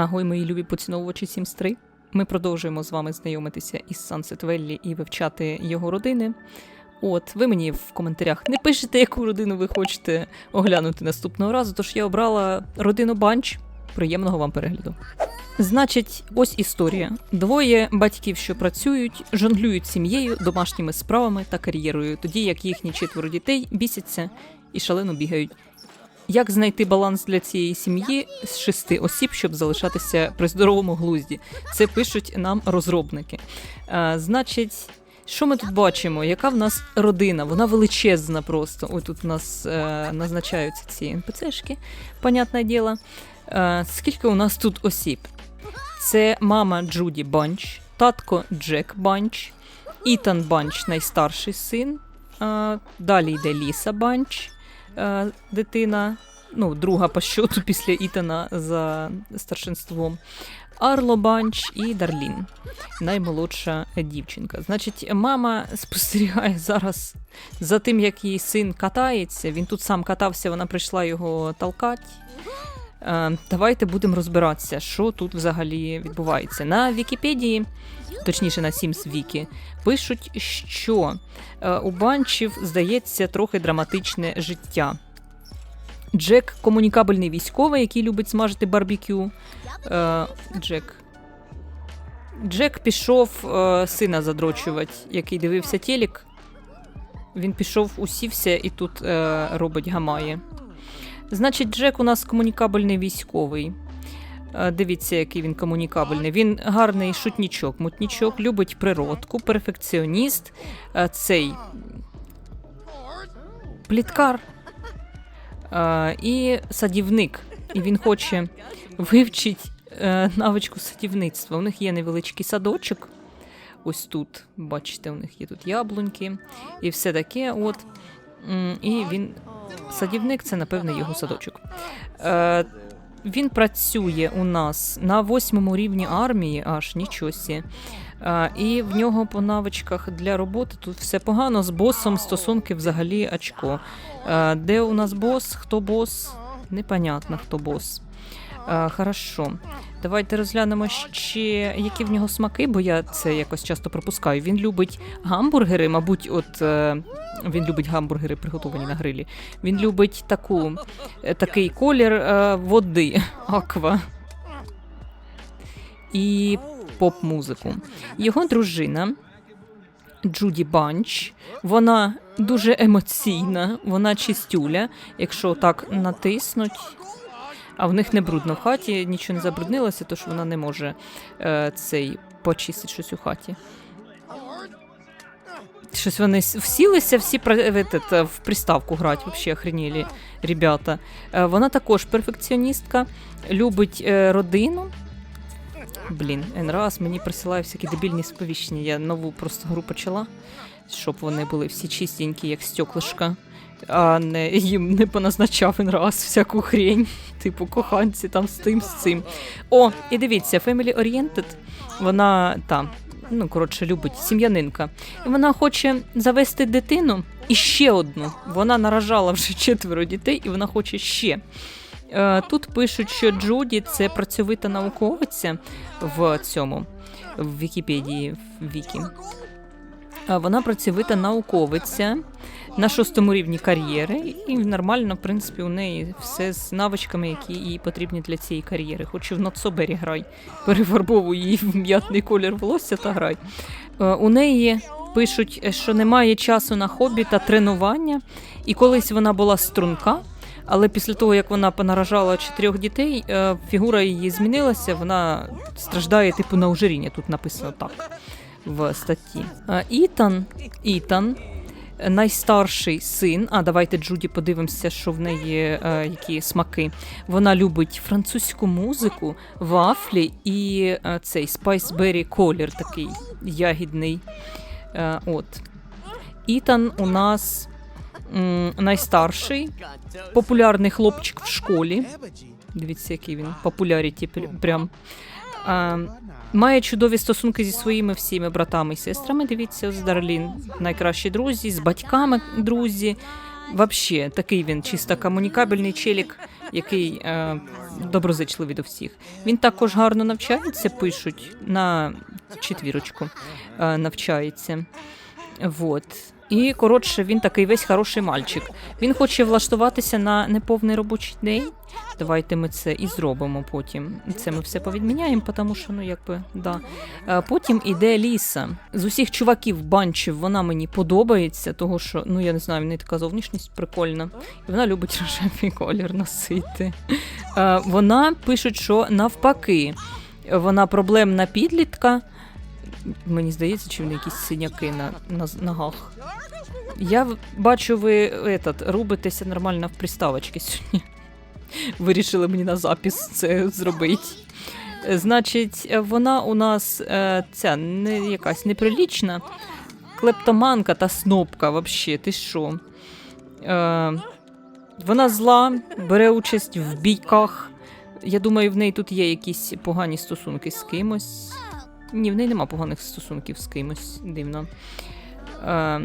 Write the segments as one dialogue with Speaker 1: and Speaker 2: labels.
Speaker 1: Агой, мої любі поціновувачі Sims 3. Ми продовжуємо з вами знайомитися із Сансет Веллі і вивчати його родини. От, ви мені в коментарях не пишете, яку родину ви хочете оглянути наступного разу, тож я обрала родину Банч. Приємного вам перегляду. Значить, ось історія. Двоє батьків, що працюють, жонглюють сім'єю, домашніми справами та кар'єрою, тоді як їхні четверо дітей бісяться і шалено бігають. Як знайти баланс для цієї сім'ї з шести осіб, щоб залишатися при здоровому глузді? Це пишуть нам розробники. А, значить, що ми тут бачимо? Яка в нас родина? Вона величезна просто. Ой, тут у нас е, назначаються ці НПЦшки, понятне діло. Е, скільки у нас тут осіб? Це мама Джуді Банч, татко Джек Банч, Ітан Банч, найстарший син. Е, далі йде Ліса Банч, е, дитина, ну, друга по щоту після Ітана за старшинством. Арло Банч і Дарлін, наймолодша дівчинка. Значить, мама спостерігає зараз за тим, як її син катається. Він тут сам катався, вона прийшла його толкати. Е, давайте будемо розбиратися, що тут взагалі відбувається. На Вікіпедії, точніше на Sims Вікі, пишуть, що е, у банчів здається трохи драматичне життя. Джек комунікабельний військовий, який любить смажити барбекю. Е, Джек. Джек пішов сина задрочувати, який дивився телек. Він пішов, усівся і тут робить гамає. Значить, Джек у нас комунікабельний військовий. Е, Дивіться, який він комунікабельний. Він гарний шутнічок, мутнічок, любить природку, перфекціоніст, е, цей пліткар е, і садівник. І він хоче вивчити навичку садівництва. У них є невеличкий садочок. Ось тут, бачите, у них є тут яблуньки і все таке. От. І він садівник це, напевне, його садочок. Е, він працює у нас на восьмому рівні армії, аж нічосі. Е, і в нього по навичках для роботи тут все погано. З босом стосунки взагалі очко. Е, де у нас бос? Хто бос? Непонятно, хто бос. Хорошо. Давайте розглянемо ще, які в нього смаки, бо я це якось часто пропускаю. Він любить гамбургери, мабуть, от е, він любить гамбургери, приготовані на грилі. Він любить таку, е, такий колір е, води, аква. І поп-музику. Його дружина Джуді Банч. Вона дуже емоційна, вона чистюля. Якщо так натиснуть, а в них не брудно в хаті, нічого не забруднилося, тож вона не може е, цей почистити щось у хаті. Щось вони всілися всі про- в, приставку грати, взагалі охренілі ребята. Е, вона також перфекціоністка, любить е, родину. Блін, раз мені присилає всякі дебільні сповіщення. Я нову просто гру почала, щоб вони були всі чистенькі, як стеклишка, а не їм не поназначав він раз всяку хрень, типу коханці там з тим, з цим. О, і дивіться, Family Oriented, вона там, ну коротше, любить сім'янинка. І вона хоче завести дитину і ще одну. Вона наражала вже четверо дітей, і вона хоче ще. Е, Тут пишуть, що Джуді це працьовита науковиця в цьому в Вікіпедії в Вікі. Вона працьовита науковиця на шостому рівні кар'єри, і нормально, в принципі, у неї все з навичками, які їй потрібні для цієї кар'єри. Хоч і в Нацобері грай, перефарбовуй її в м'ятний колір волосся та грай. Е, У неї пишуть, е, що немає часу на хобі та тренування, і колись вона була струнка. Але після того, як вона понаражала чотирьох дітей, е, фігура її змінилася, вона страждає типу на ожиріння. Тут написано так в статті. Ітан, Ітан, найстарший син. А давайте Джуді подивимося, що в неї е, які смаки. Вона любить французьку музику, вафлі і е, цей спайсбері колір такий ягідний. Е, от. Ітан у нас м, найстарший, популярний хлопчик в школі. Дивіться, який він популяріті пр- прям. А, має чудові стосунки зі своїми всіми братами і сестрами. Дивіться, з Дарлін. Найкращі друзі, з батьками друзі. Вообще, такий він чисто комунікабельний челік, який е, доброзичливий до всіх. Він також гарно навчається, пишуть на четвірочку е, навчається. Вот. І коротше, він такий весь хороший мальчик. Він хоче влаштуватися на неповний робочий день. Давайте ми це і зробимо потім. Це ми все повідміняємо, тому що, ну, якби, да. Е, Потім іде Ліса. З усіх чуваків банчів вона мені подобається, того що, ну я не знаю, в неї така зовнішність прикольна. І вона любить рожевий колір носити. Е, Вона пишуть, що навпаки, вона проблемна підлітка. Мені здається, чи в неї якісь синяки на, на ногах. Я бачу, ви этот, рубитеся нормально в приставочки сьогодні. Вирішили мені на запис це зробити. Значить, вона у нас е, ця не якась неприлічна, клептоманка та снопка, вообще, ти що? Е, вона зла, бере участь в бійках. Я думаю, в неї тут є якісь погані стосунки з кимось. Ні, в неї нема поганих стосунків з кимось, дивно. Е,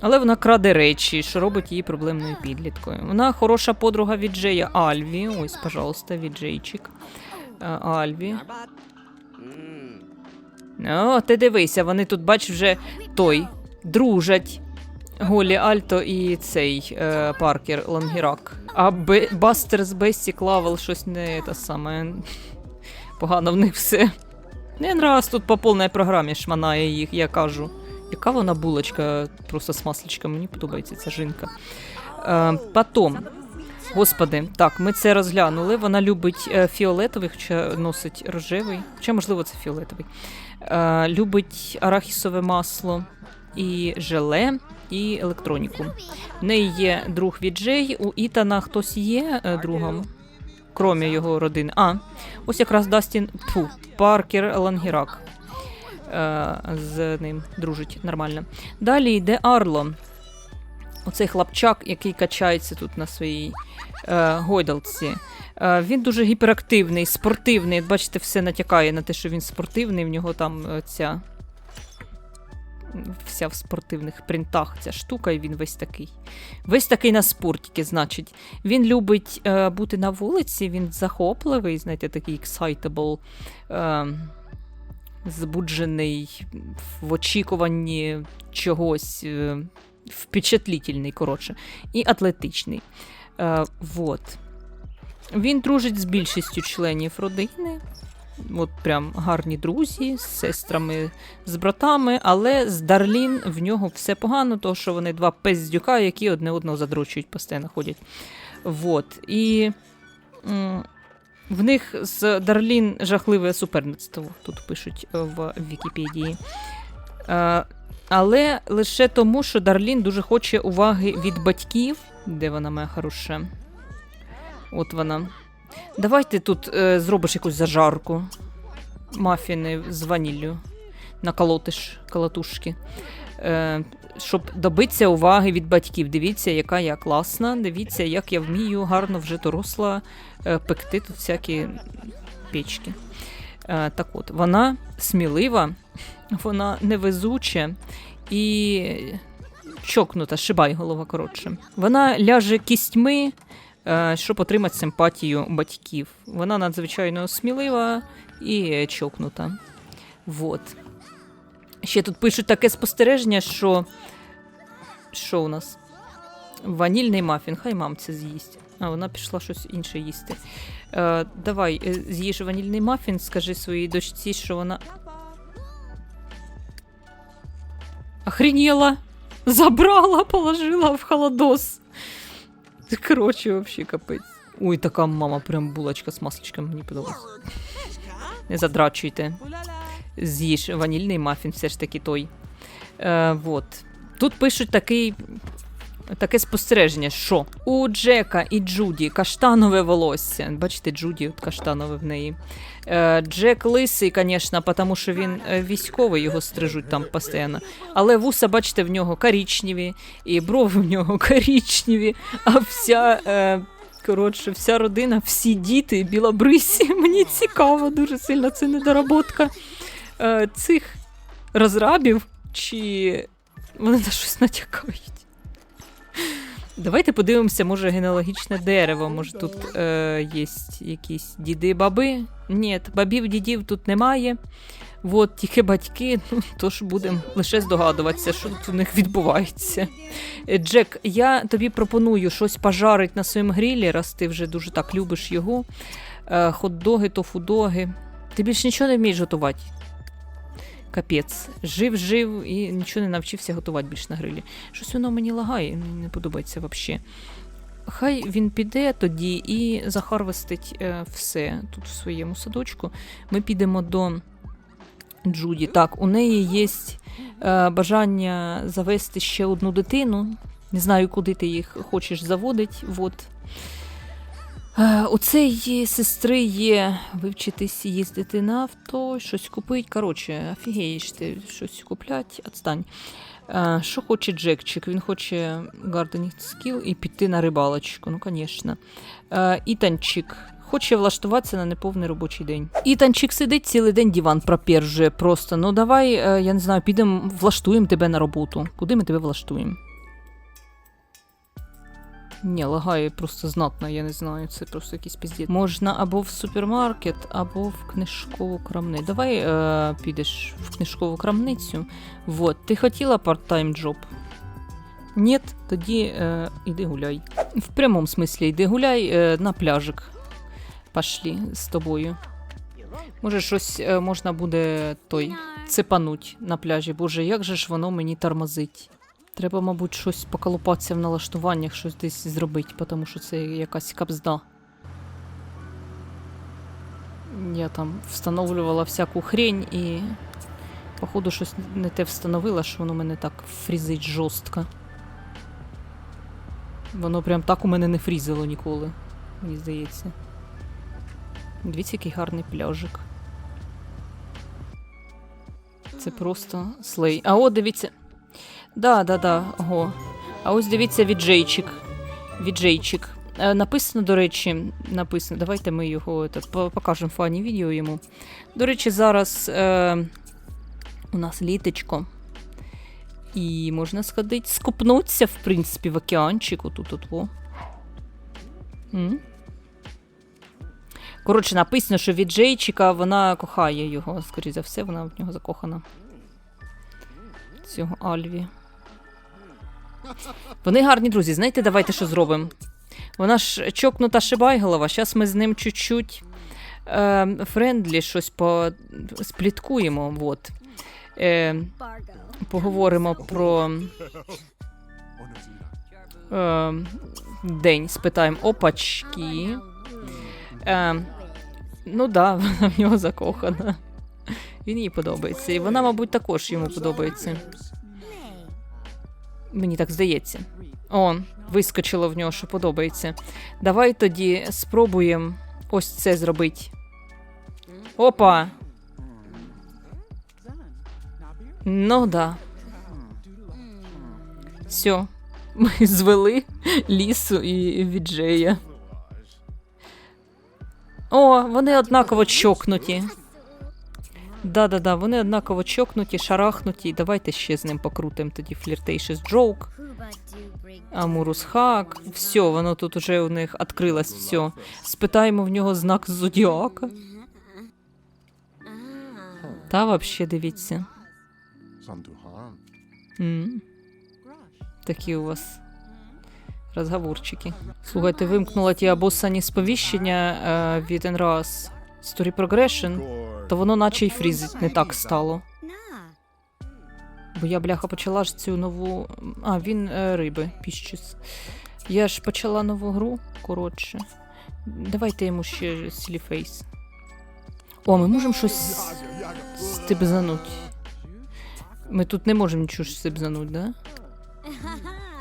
Speaker 1: але вона краде речі, що робить її проблемною підліткою. Вона хороша подруга від Джея Альві. Ось, пожалуйста, від Джейчик. Е, Альві. О, ти дивися, вони тут, бач, вже той дружать. Голі Альто і цей е, Паркер Лангірак. А Бе- Бастер з Бессі Клавел щось не те саме. Погано в них все. Не раз тут по повній програмі шманає їх, я кажу. Яка вона булочка просто з масличком, мені подобається ця жінка. Е, потом, господи, так, ми це розглянули. Вона любить е, фіолетовий, хоча носить рожевий, хоча, можливо, це фіолетовий. Е, любить арахісове масло і желе, і електроніку. В неї є друг від Джей, у Ітана хтось є е, другом, крім його родини. А, ось якраз Дастін Тфу, Паркер Лангірак. Е, з ним дружить нормально. Далі йде Арло. Оцей хлопчак, який качається тут на своїй е, гойдалці. Е, він дуже гіперактивний, спортивний. Бачите, все натякає на те, що він спортивний. В нього там е, ця вся в спортивних принтах ця штука, і він весь такий. Весь такий на спортіки, значить. Він любить е, бути на вулиці, він захопливий, знаєте, такий excitable, е, збуджений в очікуванні чогось, е, впечатлітельний, коротше, і атлетичний. Е, вот. Він дружить з більшістю членів родини. От прям гарні друзі з сестрами, з братами, але з Дарлін в нього все погано, тому що вони два пездюка, які одне одного задрочують, постійно ходять. Вот. І в них з Дарлін жахливе суперництво, тут пишуть е, в Вікіпедії. Е, але лише тому, що Дарлін дуже хоче уваги від батьків, де вона моя хороша. От вона. Давайте тут е, зробиш якусь зажарку. Мафіни з ваніллю. Наколотиш колотушки. Е, щоб добитися уваги від батьків. Дивіться, яка я класна. Дивіться, як я вмію гарно вже доросла е, пекти тут всякі печки. Е, так от, вона смілива, вона невезуча і чокнута, шибай голова коротше. Вона ляже кістьми, щоб отримати симпатію батьків. Вона надзвичайно смілива і чокнута. Вот. Ще тут пишуть таке спостереження, що. Що у нас? Ванільний мафін, хай мам це з'їсть. А, вона пішла щось інше їсти. Е, давай, е, з'їж ванільний мафін, скажи своїй дочці, що вона. Охренела! Забрала, положила в холодос. Коротше, вообще капець. Ой, така мама, прям булочка з масличком мені подобається. Не задрачуйте. З'їж ванільний мафін, все ж таки той. Е, вот. Тут пишуть такий. Таке спостереження, що у Джека і Джуді каштанове волосся. Бачите, Джуді от каштанове в неї. Е, Джек лисий, звісно, тому що він е, військовий, його стрижуть там постійно. Але вуса, бачите, в нього коричневі, і брови в нього коричневі, а вся. Е, Коротше, вся родина, всі діти білобрисі. Мені цікаво, дуже сильно це недоработка цих розрабів, чи вони на щось натякають. Давайте подивимося, може генеалогічне дерево. Може тут е, є якісь діди-баби. Ні, бабів, дідів тут немає. От, тільки батьки, ну тож будемо лише здогадуватися, що тут у них відбувається. Е, Джек, я тобі пропоную щось пожарити на своєму грілі, раз ти вже дуже так любиш його. Е, хот-доги, тофу-доги. Ти більш нічого не вмієш готувати. Капець. Жив, жив і нічого не навчився готувати більш на грилі. Щось воно мені лагає, мені не подобається взагалі. Хай він піде тоді і захарвестить е, все тут в своєму садочку. Ми підемо до Джуді. Так, у неї є е, бажання завести ще одну дитину. Не знаю, куди ти їх хочеш заводити. Е, У цієї сестри є вивчитись їздити на авто, щось купить. Коротше, офігієш ти щось куплять, отстань. Е, Що хоче Джекчик? Він хоче гарденінг скіл і піти на рибалочку, ну, звісно. Е, Ітанчик хоче влаштуватися на неповний робочий день. Ітанчик сидить цілий день диван пропержує просто. Ну давай, я не знаю, підемо, влаштуємо тебе на роботу. Куди ми тебе влаштуємо? Ні, лагає просто знатно, я не знаю, це просто якийсь піздець. Можна або в супермаркет, або в книжкову крамницю. Давай е, підеш в книжкову крамницю. Вот, ти хотіла парт-тайм джоб? Ні, тоді е, іди гуляй. В прямому смислі йди гуляй е, на пляжик. Пошли з тобою. Може, щось е, можна буде той цепануть на пляжі. Боже, як же ж воно мені тормозить. Треба, мабуть, щось поколупатися в налаштуваннях, щось десь зробити, тому що це якась капзда. Я там встановлювала всяку хрень і, походу, щось не те встановила, що воно мене так фрізить жорстко. Воно прям так у мене не фрізило ніколи, мені здається. Дивіться, який гарний пляжик. Це просто слей. А от дивіться. Да, да, да. Ого. А ось дивіться віджейчик. Віджейчик. Е, написано, до речі, написано. Давайте ми його это, по- покажемо фані відео йому. До речі, зараз е, у нас літочко. І можна сходити, скупнутися, в принципі, в океанчик. Отут от. Коротше, написано, що від Джейчика вона кохає його. Скоріше за все, вона в нього закохана. Цього Альві. Вони гарні друзі. Знаєте, давайте що зробимо? Вона ж чокнута шибайголова. Зараз ми з ним чуть-чуть е, френдлі щось по... спліткуємо. Вот. Е, поговоримо про е, день. Спитаємо опачки. Е, ну да, вона в нього закохана. Він їй подобається. І вона, мабуть, також йому подобається. Мені так здається. О, вискочило в нього, що подобається. Давай тоді спробуємо ось це зробити. Опа! Ну да. Все. Ми звели лісу і віджея. О, вони однаково чокнуті. Да-да-да, вони однаково чокнуті, шарахнуті. Давайте ще з ним покрутимо тоді Flirtatious Joke. Амурус Хак. Все, воно тут уже у них відкрилось все. Спитаємо в нього знак зодіака. Та вообще дивіться. М. Такі у вас розговорчики. Слухайте, вимкнула ті обоссані сповіщення е, від Enras Story Progression, то воно наче й фрізить не так стало. Бо я, бляха, почала ж цю нову. А, він е, риби, піщус. Я ж почала нову гру, коротше. Давайте йому ще сіліфейс. О, ми можемо щось стибзануть. Ми тут не можемо нічого стибзануть, да?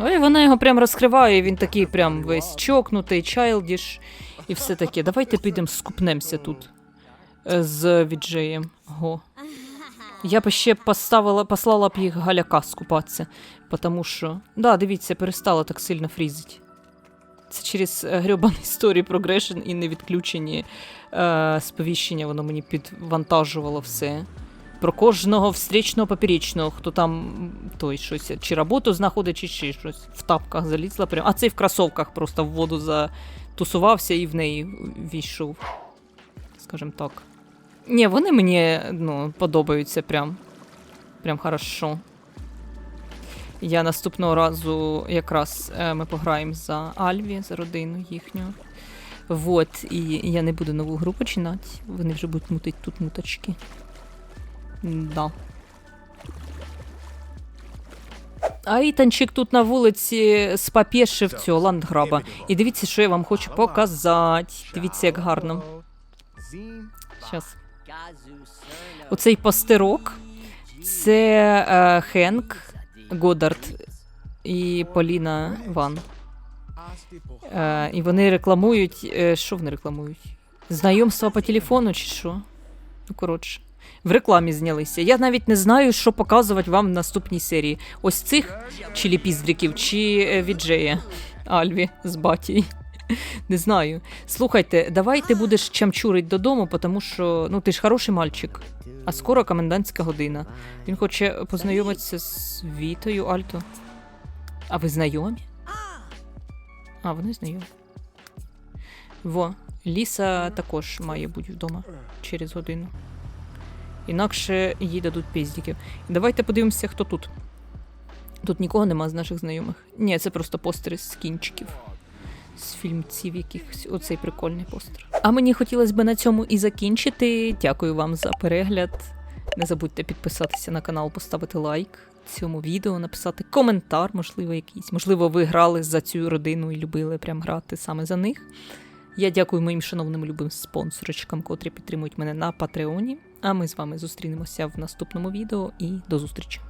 Speaker 1: Ой, вона його прям розкриває, і він такий прям весь чокнутий, чайлдіш і все таке. Давайте підемо скупнемося тут е, з віджеєм. Го. Я б ще поставила, послала б їх галяка скупатися, тому що. Да, дивіться, перестала так сильно фрізить. Це через е, грьобаний Story Progression і не відключені е, сповіщення, воно мені підвантажувало все. Про кожного встрічного поперечного, хто там той щось, чи роботу знаходить, чи ще щось. В тапках залізла прямо. А цей в кросовках просто в воду затусувався і в неї війшов. Скажем так. Ні, вони мені ну, подобаються прям. Прям хорошо. Я наступного разу якраз е, ми пограємо за Альві, за родину їхню. Вот, і я не буду нову гру починати. Вони вже будуть мутити тут муточки. Да. А Ітанчик тут на вулиці спапєшив цього ландграба. І дивіться, що я вам хочу показати. Дивіться, як гарно. Щас. Оцей пастерок це е, Хенк Годард і Поліна Ван. Е, і вони рекламують. Е, що вони рекламують? Знайомство по телефону чи що? Ну, коротше. В рекламі знялися. Я навіть не знаю, що показувати вам в наступній серії. Ось цих чи ліпіздриків, чи е, віджея Альві з батій. Не знаю. Слухайте, давай ти будеш чамчурить додому, тому що ну ти ж хороший мальчик. А скоро комендантська година. Він хоче познайомитися з Вітою Альто. А ви знайомі? А, вони знайомі. Во, Ліса також має бути вдома через годину. Інакше їй дадуть піздіків. Давайте подивимося, хто тут. Тут нікого нема з наших знайомих. Ні, це просто постери з кінчиків. З фільмців якихось. Оцей прикольний постер. А мені хотілося б на цьому і закінчити. Дякую вам за перегляд. Не забудьте підписатися на канал, поставити лайк цьому відео, написати коментар, можливо, якийсь. Можливо, ви грали за цю родину і любили прям грати саме за них. Я дякую моїм шановним любим спонсорочкам, котрі підтримують мене на Патреоні. А ми з вами зустрінемося в наступному відео і до зустрічі!